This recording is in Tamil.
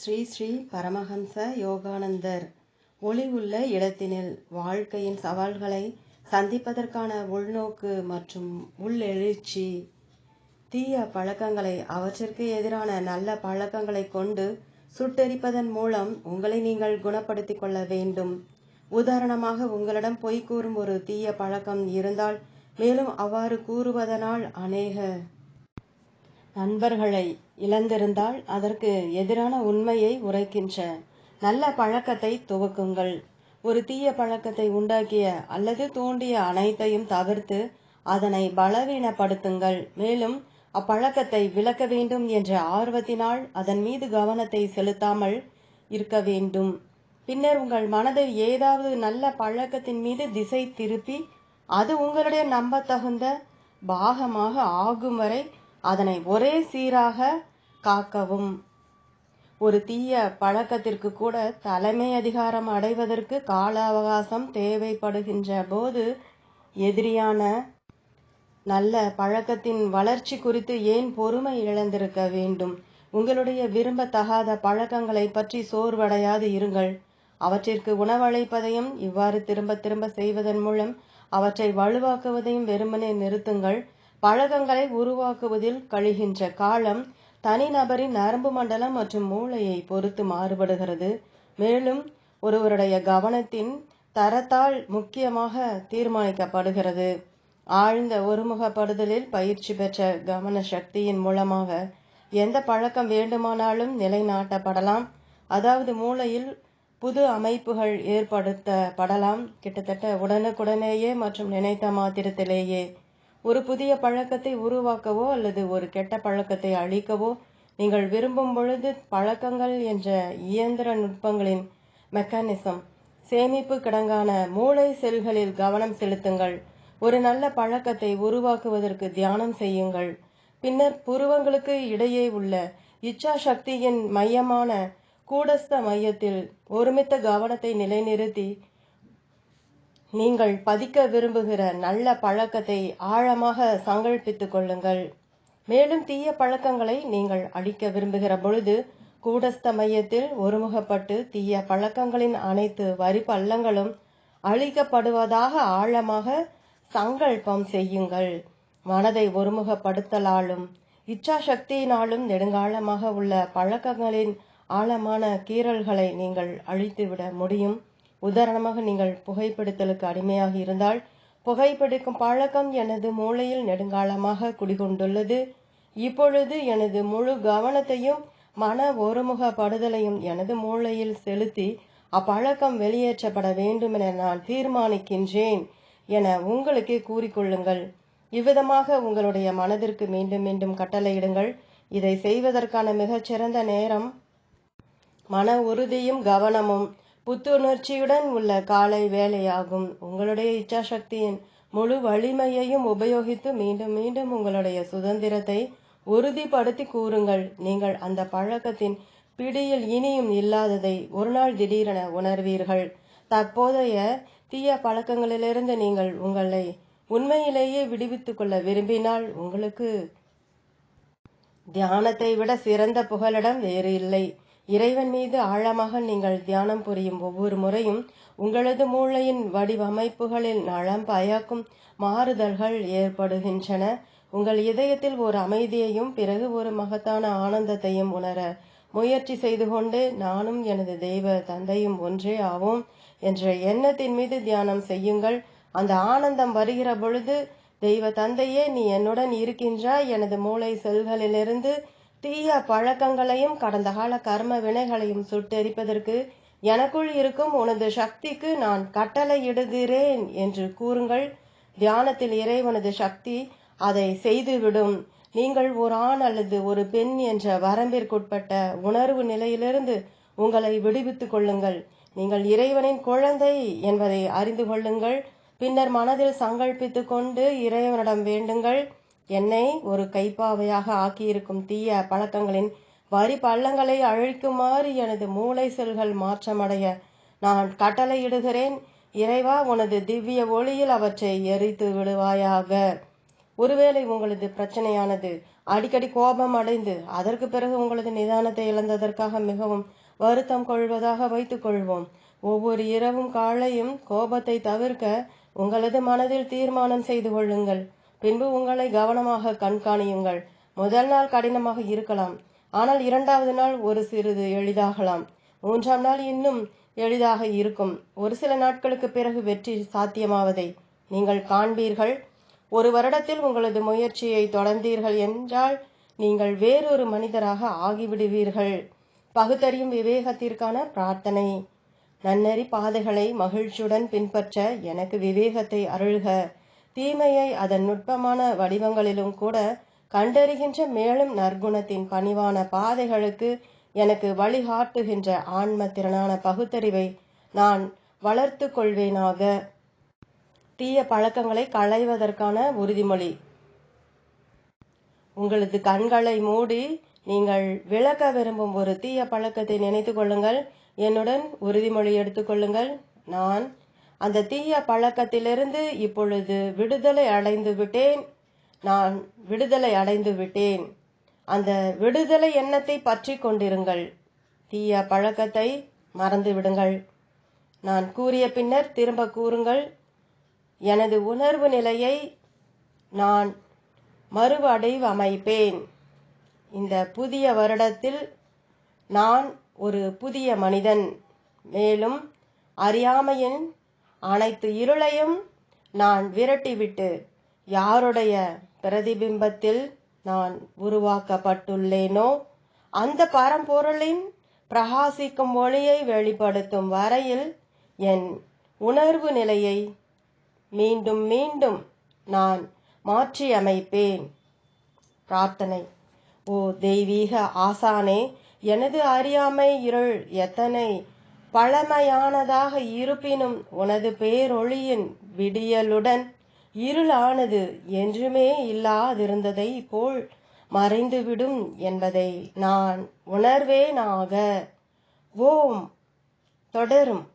ஸ்ரீ ஸ்ரீ பரமஹம்ச யோகானந்தர். ஒளி உள்ள இடத்தினில் வாழ்க்கையின் சவால்களை சந்திப்பதற்கான உள்நோக்கு மற்றும் உள்ளெழுச்சி. தீய பழக்கங்களை அவற்றிற்கு எதிரான நல்ல பழக்கங்களை கொண்டு சுட்டெரிப்பதன் மூலம் உங்களை நீங்கள் குணப்படுத்திக் கொள்ள வேண்டும். உதாரணமாக உங்களிடம் பொய் கூறும் ஒரு தீய பழக்கம் இருந்தால் மேலும் அவ்வாறு கூறுவதனால் அநேக நண்பர்களை இழந்திருந்தால் அதற்கு எதிரான உண்மையை உரைக்கின்ற நல்ல பழக்கத்தை துவக்குங்கள். ஒரு தீய பழக்கத்தை உண்டாக்கிய அல்லது தூண்டிய அனைத்தையும் தவிர்த்து அதனை பலவீனப்படுத்துங்கள். மேலும் அப்பழக்கத்தை விளக்க வேண்டும் என்ற ஆர்வத்தினால் அதன் மீது கவனத்தை செலுத்தாமல் இருக்க வேண்டும். பின்னர் உங்கள் மனதை ஏதாவது நல்ல பழக்கத்தின் மீது திசை திருப்பி அது உங்களுடைய நம்பத்தகுந்த பாகமாக ஆகும் வரை அதனை ஒரே சீராக காக்கவும். ஒரு தீய பழக்கத்திற்கு கூட தலைமை அதிகாரம் அடைவதற்கு கால அவகாசம் தேவைப்படுகின்ற போது எதிரியான நல்ல பழக்கத்தின் வளர்ச்சி குறித்து ஏன் பொறுமை இழந்திருக்க வேண்டும்? உங்களுடைய விரும்பத்தகாத பழக்கங்களை பற்றி சோர்வடையாது இருங்கள். அவற்றிற்கு உணவளிப்பதையும் இவ்வாறு திரும்ப திரும்ப செய்வதன் மூலம் அவற்றை வலுவாக்குவதையும் வெறுமனே நிறுத்துங்கள். பழக்கங்களை உருவாக்குவதில் கழிகின்ற காலம் தனிநபரின் நரம்பு மண்டலம் மற்றும் மூளையை பொறுத்து மாறுபடுகிறது. மேலும் ஒருவருடைய கவனத்தின் தரத்தால் முக்கியமாக தீர்மானிக்கப்படுகிறது. ஆழ்ந்த ஒருமுகப்படுதலில் பயிற்சி பெற்ற கவன சக்தியின் மூலமாக எந்த பழக்கம் வேண்டுமானாலும் நிலைநாட்டப்படலாம். அதாவது மூளையில் புது அமைப்புகள் ஏற்படுத்தப்படலாம். கிட்டத்தட்ட உடனுக்குடனேயே மற்றும் நினைத்த மாத்திரத்திலேயே ஒரு புதிய பழக்கத்தை உருவாக்கவோ அல்லது ஒரு கெட்ட பழக்கத்தை அழிக்கவோ நீங்கள் விரும்பும் பொழுது பழக்கங்கள் என்ற இயந்திர நுட்பங்களின் மெக்கானிசம் சேமிப்பு கிடங்கான மூளை செல்களில் கவனம் செலுத்துங்கள். ஒரு நல்ல பழக்கத்தை உருவாக்குவதற்கு தியானம் செய்யுங்கள். பின்னர் புருவங்களுக்கு இடையே உள்ள இச்சா சக்தியின் மையமான கூடஸ்த மையத்தில் ஒருமித்த கவனத்தை நிலைநிறுத்தி நீங்கள் பதிக்க விரும்புகிற நல்ல பழக்கத்தை ஆழமாக சங்கல்பித்துக் கொள்ளுங்கள். மேலும் தீய பழக்கங்களை நீங்கள் அழிக்க விரும்புகிற பொழுது கூடஸ்த மையத்தில் ஒருமுகப்பட்டு தீய பழக்கங்களின் அனைத்து வரி பள்ளங்களும் அழிக்கப்படுவதாக ஆழமாக சங்கல்பம் செய்யுங்கள். மனதை ஒருமுகப்படுத்தலாலும் இச்சா சக்தியினாலும் நெடுங்காலமாக உள்ள பழக்கங்களின் ஆழமான கீறல்களை நீங்கள் அழித்துவிட முடியும். உதாரணமாக நீங்கள் புகைப்பிடித்தலுக்கு அடிமையாக இருந்தால் புகைப்பிடிக்கும் பழக்கம் எனது மூளையில் நெடுங்காலமாக குடிகொண்டுள்ளது. இப்பொழுது எனது முழு கவனத்தையும் மன ஒருமுகப்படுதலையும் எனது மூளையில் செலுத்தி அப்பழக்கம் வெளியேற்றப்பட வேண்டும் என நான் தீர்மானிக்கின்றேன் என உங்களுக்கே கூறிக்கொள்ளுங்கள். இவ்விதமாக உங்களுடைய மனதிற்கு மீண்டும் மீண்டும் கட்டளையிடுங்கள். இதை செய்வதற்கான மிகச்சிறந்த நேரம் மன உறுதியும் கவனமும் புத்துணர்ச்சியுடன் உள்ள காலை வேலையாகும். உங்களுடைய இச்சாசக்தியின் முழு வலிமையையும் உபயோகித்து மீண்டும் மீண்டும் உங்களுடைய சுதந்திரத்தை உறுதிப்படுத்தி கூறுங்கள். நீங்கள் அந்த பழக்கத்தின் பிடியில் இனியும் இல்லாததை ஒரு நாள் திடீரென உணர்வீர்கள். தற்போதைய தீய பழக்கங்களிலிருந்து நீங்கள் உங்களை உண்மையிலேயே விடுவித்துக் கொள்ள விரும்பினால் உங்களுக்கு தியானத்தை விட சிறந்த புகலிடம் வேறு இல்லை. இறைவன் மீது ஆழமாக நீங்கள் தியானம் புரியும் ஒவ்வொரு முறையும் உங்களது மூளையின் வடிவமைப்புகளில் நலம் பயக்கும் மாறுதல்கள் ஏற்படுகின்றன. உங்கள் இதயத்தில் ஒரு அமைதியையும் பிறகு ஒரு மகத்தான ஆனந்தத்தையும் உணர முயற்சி செய்து கொண்டு நானும் எனது தெய்வ தந்தையும் ஒன்றே ஆவோம் என்ற எண்ணத்தின் மீது தியானம் செய்யுங்கள். அந்த ஆனந்தம் வருகிற பொழுது தெய்வ தந்தையே நீ என்னுடன் இருக்கின்றாய். எனது மூளை செல்களிலிருந்து தீய பழக்கங்களையும் கடந்த கால கர்ம வினைகளையும் சுட்டெரிப்பதற்கு எனக்குள் இருக்கும் உனது சக்திக்கு நான் கட்டளையிடுகிறேன் என்று கூறுங்கள். தியானத்தில் இறைவனது சக்தி அதை செய்துவிடும். நீங்கள் ஒரு ஆண் அல்லது ஒரு பெண் என்ற வரம்பிற்குட்பட்ட உணர்வு நிலையிலிருந்து உங்களை விடுவித்துக் கொள்ளுங்கள். நீங்கள் இறைவனின் குழந்தை என்பதை அறிந்து கொள்ளுங்கள். பின்னர் மனதில் சங்கல்பித்துக் கொண்டு இறைவனிடம் வேண்டுங்கள். என்னை ஒரு கைப்பாவையாக ஆக்கியிருக்கும் தீய பழக்கங்களின் வரி பள்ளங்களை அழிக்குமாறு எனது மூளை செல்கள் மாற்றமடைய நான் கட்டளையிடுகிறேன். இறைவா உனது திவ்ய ஒளியில் அவற்றை எரித்து விடுவாயாக. ஒருவேளை உங்களது பிரச்சனையானது அடிக்கடி கோபம் அடைந்து அதற்கு பிறகு உங்களது நிதானத்தை இழந்ததற்காக மிகவும் வருத்தம் கொள்வதாக வைத்துக் கொள்வோம். ஒவ்வொரு இரவும் காலையும் கோபத்தை தவிர்க்க உங்களது மனதில் தீர்மானம் செய்து கொள்ளுங்கள். பின்பு உங்களை கவனமாக கண்காணியுங்கள். முதல் நாள் கடினமாக இருக்கலாம். ஆனால் இரண்டாவது நாள் ஒரு சிறிது எளிதாகலாம். மூன்றாம் நாள் இன்னும் எளிதாக இருக்கும். ஒரு சில நாட்களுக்கு பிறகு வெற்றி சாத்தியமாவதை நீங்கள் காண்பீர்கள். ஒரு வருடத்தில் உங்களது முயற்சியை தொடர்ந்தீர்கள் என்றால் நீங்கள் வேறொரு மனிதராக ஆகிவிடுவீர்கள். பகுத்தறியும் விவேகத்திற்கான பிரார்த்தனை. நன்னெறி பாதைகளை மகிழ்ச்சியுடன் பின்பற்ற எனக்கு விவேகத்தை அருள்க. தீமையை அதன் நுட்பமான வடிவங்களிலும் கூட கண்டறிகின்ற மேலும் நற்குணத்தின் பணிவான பாதைகளுக்கு எனக்கு வழிகாட்டுகின்ற ஆன்ம திறனான பகுத்தறிவை நான் வளர்த்து கொள்வேனாக. தீய பழக்கங்களை களைவதற்கான உறுதிமொழி. உங்களது கண்களை மூடி நீங்கள் விளக்க விரும்பும் ஒரு தீய பழக்கத்தை நினைத்து கொள்ளுங்கள். என்னுடன் உறுதிமொழி எடுத்துக்கொள்ளுங்கள் நான் அந்த தீய பழக்கத்திலிருந்து இப்பொழுது விடுதலை அடைந்து விட்டேன். நான் விடுதலை அடைந்து விட்டேன். அந்த விடுதலை எண்ணத்தை பற்றி கொண்டிருங்கள். தீய பழக்கத்தை மறந்து விடுங்கள். நான் கூறிய பின்னர் திரும்ப கூறுங்கள். எனது உணர்வு நிலையை நான் மறுவடைவமைப்பேன் இந்த புதிய வருடத்தில் நான் ஒரு புதிய மனிதன். மேலும் அறியாமையின் அனைத்து இருளையும் நான் விரட்டிவிட்டு யாருடைய பிரதிபிம்பத்தில் நான் உருவாக்கப்பட்டுள்ளேனோ அந்த பரம்பொருளின் பிரகாசிக்கும் ஒளியை வெளிப்படுத்தும் வரையில் என் உணர்வு நிலையை மீண்டும் மீண்டும் நான் மாற்றியமைப்பேன். பிரார்த்தனை. ஓ தெய்வீக ஆசானே எனது அறியாமை இருள் எத்தனை பழமையானதாக இருப்பினும் உனது பேரொளியின் விடியலுடன் இருளானது என்றுமே இல்லாதிருந்ததை போல் மறைந்துவிடும் என்பதை நான் உணர்வேனாக. ஓம். தொடரும்.